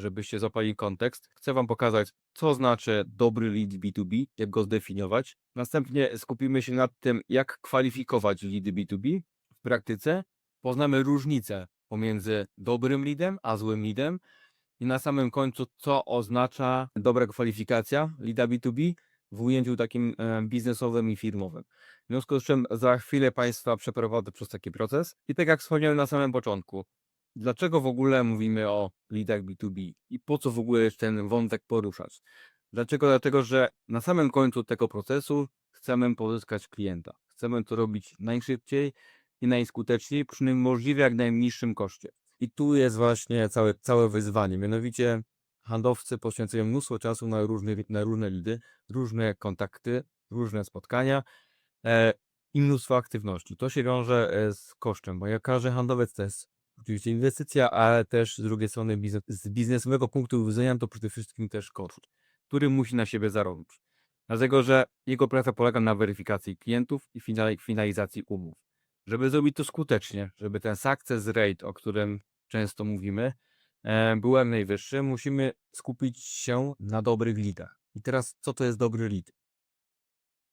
żebyście złapali kontekst, chcę Wam pokazać, co znaczy dobry lead B2B, jak go zdefiniować. Następnie skupimy się nad tym, jak kwalifikować leady B2B w praktyce. Poznamy różnicę pomiędzy dobrym leadem a złym leadem. I na samym końcu, co oznacza dobra kwalifikacja leada B2B w ujęciu takim e, biznesowym i firmowym. W związku z czym za chwilę Państwa przeprowadzę przez taki proces. I tak jak wspomniałem na samym początku, dlaczego w ogóle mówimy o leadach B2B i po co w ogóle ten wątek poruszać? Dlaczego? Dlatego, że na samym końcu tego procesu chcemy pozyskać klienta. Chcemy to robić najszybciej i najskuteczniej przy możliwie jak najmniejszym koszcie. I tu jest właśnie całe, całe wyzwanie. Mianowicie handlowcy poświęcają mnóstwo czasu na różne, na różne lidy, różne kontakty, różne spotkania e, i mnóstwo aktywności. To się wiąże e, z kosztem, bo jak każdy handlowiec to jest oczywiście inwestycja, ale też z drugiej strony biznes, z biznesowego punktu widzenia to przede wszystkim też koszt, który musi na siebie zarobić. Dlatego, że jego praca polega na weryfikacji klientów i finali- finalizacji umów. Żeby zrobić to skutecznie, żeby ten success rate, o którym często mówimy, e, był jak najwyższy, musimy skupić się na dobrych lidach. I teraz, co to jest dobry lead?